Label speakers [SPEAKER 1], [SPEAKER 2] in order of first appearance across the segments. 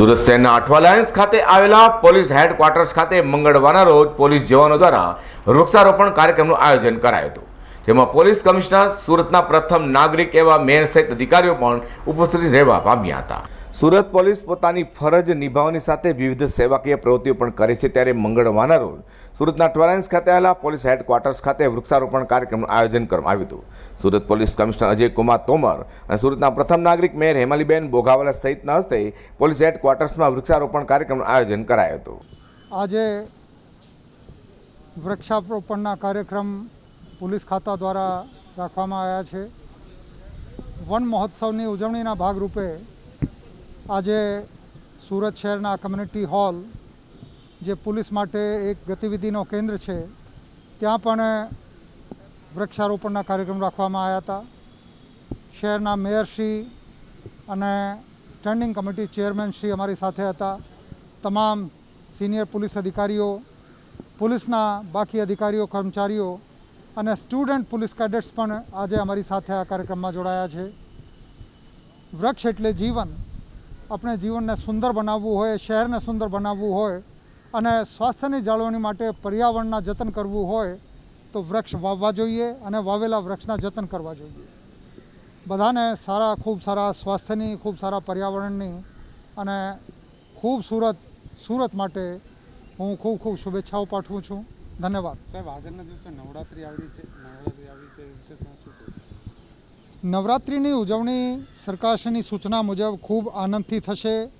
[SPEAKER 1] સુરત શહેરના અઠવા લાયન્સ ખાતે આવેલા પોલીસ હેડક્વાર્ટર્સ ખાતે મંગળવારના રોજ પોલીસ જવાનો દ્વારા વૃક્ષારોપણ કાર્યક્રમનું આયોજન કરાયું હતું. જેમાં પોલીસ કમિશનર સુરતના પ્રથમ નાગરિક એવા મેયર સહિત અધિકારીઓ પણ ઉપસ્થિત રહેવા પામ્યા હતા. સુરત પોલીસ પોતાની ફરજ નિભાવવાની સાથે વિવિધ સેવાકીય પ્રવૃત્તિઓ પણ કરે છે. ત્યારે મંગળવારના રોજ સુરતના ટ્વેલાયન્સ ખાતે આવેલા પોલીસ હેડક્વાર્ટર્સ ખાતે વૃક્ષારોપણ કાર્યક્રમનું આયોજન કરવામાં આવ્યું હતું. સુરત પોલીસ કમિશનર અજય કુમાર તોમર અને સુરતના પ્રથમ નાગરિક મેયર હેમાલીબેન બોઘાવાલા સહિતના હસ્તે પોલીસ હેડક્વાર્ટર્સમાં વૃક્ષારોપણ કાર્યક્રમનું આયોજન કરાયું હતું.
[SPEAKER 2] આજે વૃક્ષારોપણના કાર્યક્રમ પોલીસ ખાતા દ્વારા રાખવામાં આવ્યા છે. વન મહોત્સવની ઉજવણીના ભાગરૂપે આજે સુરત શહેરના કમ્યુનિટી હોલ જે પોલીસ માટે એક ગતિવિધિનો કેન્દ્ર છે, ત્યાં પણ વૃક્ષારોપણના કાર્યક્રમ રાખવામાં આવ્યા હતા. શહેરના મેયરશ્રી અને સ્ટેન્ડિંગ કમિટી ચેરમેન શ્રી અમારી સાથે હતા. તમામ સિનિયર પોલીસ અધિકારીઓ, પોલીસના બાકી અધિકારીઓ, કર્મચારીઓ અને સ્ટુડન્ટ પોલીસ કેડેટ્સ પણ આજે અમારી સાથે આ કાર્યક્રમમાં જોડાયા છે. વૃક્ષ એટલે જીવન. આપણે જીવનને સુંદર બનાવવું હોય, શહેરને સુંદર બનાવવું હોય અને સ્વાસ્થ્યની જાળવણી માટે પર્યાવરણના જતન કરવું હોય, તો વૃક્ષ વાવવા જોઈએ અને વાવેલા વૃક્ષના જતન કરવા જોઈએ. બધાને સારા, ખૂબ સારા સ્વાસ્થ્યની, ખૂબ સારા પર્યાવરણની અને ખૂબસૂરત સુરત માટે હું ખૂબ ખૂબ શુભેચ્છાઓ પાઠવું છું. ધન્યવાદ.
[SPEAKER 3] સાહેબ આગળના દિવસે નવરાત્રિ આવી છે. નવરાત્રિ આવી છે વિશે શું
[SPEAKER 2] નવરાત્રિની ઉજવણી સરકારશ્રીની સૂચના મુજબ ખૂબ આનંદથી થશે.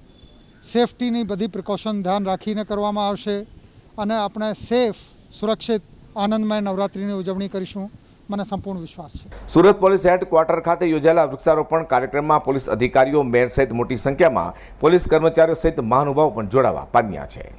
[SPEAKER 2] સેફટીની બધી પ્રિકોશન ધ્યાન રાખીને કરવામાં આવશે અને આપણે સેફ, સુરક્ષિત, આનંદમય નવરાત્રિની ઉજવણી કરીશું. મને સંપૂર્ણ વિશ્વાસ છે.
[SPEAKER 1] સુરત પોલીસ હેડક્વાર્ટર ખાતે યોજાયેલા વૃક્ષારોપણ કાર્યક્રમમાં પોલીસ અધિકારીઓ, મેયર સહિત મોટી સંખ્યામાં પોલીસ કર્મચારીઓ સહિત મહાનુભાવો પણ જોડાવા પામ્યા છે.